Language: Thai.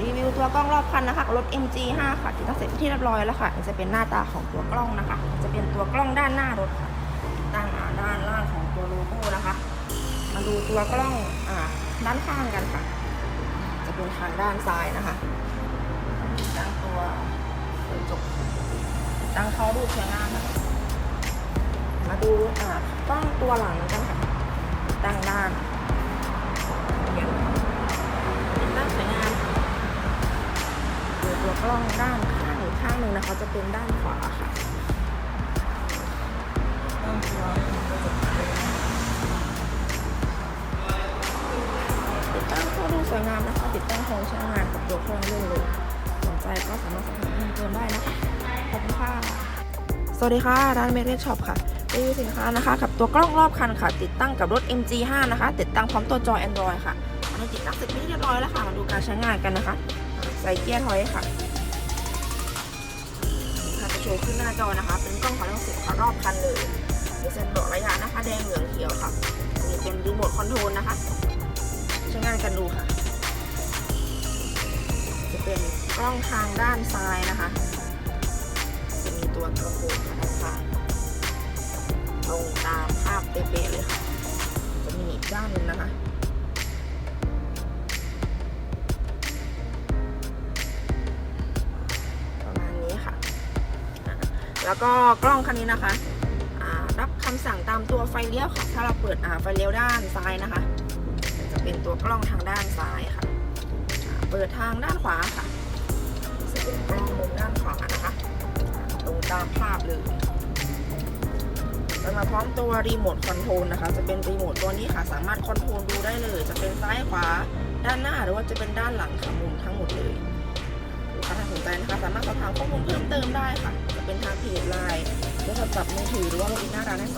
รีวิวตัวกล้องรอบคันนะคะรถ MG5 ค่ะติดตั้งเสร็จที่เรียบร้อยแล้วค่ะจะเป็นหน้าตาของตัวกล้องนะคะ จะเป็นตัวกล้องด้านหน้ารถค่ะด้านอ่าด้านล่างของตัวโลโก้นะคะ มาดูตัวกล้องอ่าด้านข้างกันค่ะ จะเป็นทางด้านซ้ายนะคะตั้งตัวกระจกตั้งเขาดูสวยงานะคะมาดูอ่ากล้องตัวหลังกันค่ะตั้งด้านอย่าง หนึ่งนะคะจะเป็นด้านขวาค่ะติดตั้งเขาดูสวยงามนะคะติดตั้งโครงใช้งานกับตัวเครื่องเล่นเลยสนใจก็สามารถสอบถามเพิ่มเติมได้นะคะขอบคุณค่ะสวัสดีค่ะ ร้านเมเ e ช็อปค่ะรีวิวสินค้านะคะ กับตัวกล้องรอบคันค่ะ ติดตั้งกับรถ MG5 นะคะ ติดตั้งพร้อมตัวจอ Android ค่ะอันนี้ติดตั้งเสร็จเป็นที่เรียบร้อยแล้วค่ะ มาดูการใช้งานกันนะคะ ใส่เกียร์ถอยค่ะ ว์ขึ้นหน้าจอนะคะ เป็นกล้องของทั้งสิบค่ะรอบคันเลยมีเซ็นบอกระยะนะคะ แดงเหลืองเขียวค่ะมีเป็นรีโมทคอนโทรลนะคะ ใช้งานกันดูค่ะ จะเป็นกล้องทางด้านซ้ายนะคะ จะมีตัวกระโปรงด้านข้างตรงตามภาพเป๊ะๆเลยค่ะ จะมีอีกด้านนึ่งนะคะ แล้วก็กล้องคันนี้นะคะรับคำสั่งตามตัวไฟเลี้ยวค่ะ ถ้าเราเปิดไฟเลี้ยวด้านซ้ายนะคะ จะเป็นตัวกล้องทางด้านซ้ายค่ะ เปิดทางด้านขวาค่ะจะเป็นกล้องมุมด้านขวานะคะตรงตามภาพเลยจะมาพร้อมตัวรีโมทคอนโทรลนะคะ จะเป็นรีโมทตัวนี้ค่ะ สามารถคอนโทรลดูได้เลย จะเป็นซ้ายขวา ด้านหน้าหรือว่าจะเป็นด้านหลังค่ะมุมทั้งหมดเลยลูกค้าถ้าสนใจนะคะ สามารถสอบถามข้อมูลเพิ่มเติมได้ค่ะ เป็นทางเพจไลน์โทรศัพท์มือถือหรือว่าบรินหน้าร้านในสาขา